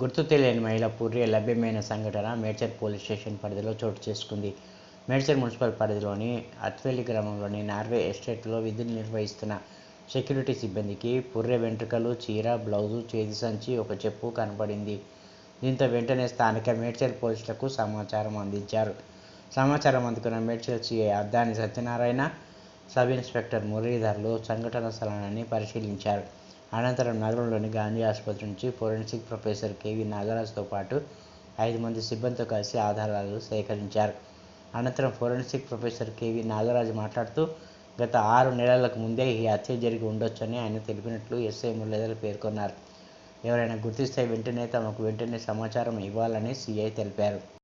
గుర్తు తెలియని మహిళ పూర్య లభ్యమైన సంఘటన మేడ్చల్ పోలీస్ స్టేషన్ పరిధిలో చోటు చేసుకుంది. మేడ్చల్ మున్సిపల్ పరిధిలోని అత్వెల్లి గ్రామంలోని నార్వే ఎస్టేట్లో విధులు నిర్వహిస్తున్న సెక్యూరిటీ సిబ్బందికి పుర్రె వెంట్రుకలు చీర బ్లౌజు చేతి సంచి ఒక చెప్పు కనపడింది. దీంతో వెంటనే స్థానిక మేడ్చల్ పోలీసులకు సమాచారం అందించారు. సమాచారం అందుకున్న Medchal CI Addani Satyanarayana sub inspector మురళీధర్లు సంఘటన స్థలాన్ని పరిశీలించారు. అనంతరం నగరంలోని గాంధీ ఆసుపత్రి నుంచి ఫోరెన్సిక్ ప్రొఫెసర్ కేవి నాగరాజ్తో పాటు ఐదు మంది సిబ్బందితో కలిసి ఆధారాలు సేకరించారు. అనంతరం ఫోరెన్సిక్ ప్రొఫెసర్ కేవి నాగరాజు మాట్లాడుతూ గత ఆరు నెలలకు ముందే ఈ హత్య జరిగి ఉండొచ్చని ఆయన తెలిపినట్లు ఎస్ఐ మురళీధర్ పేర్కొన్నారు. ఎవరైనా గుర్తిస్తే వెంటనే తమకు వెంటనే సమాచారం ఇవ్వాలని సిఐ తెలిపారు.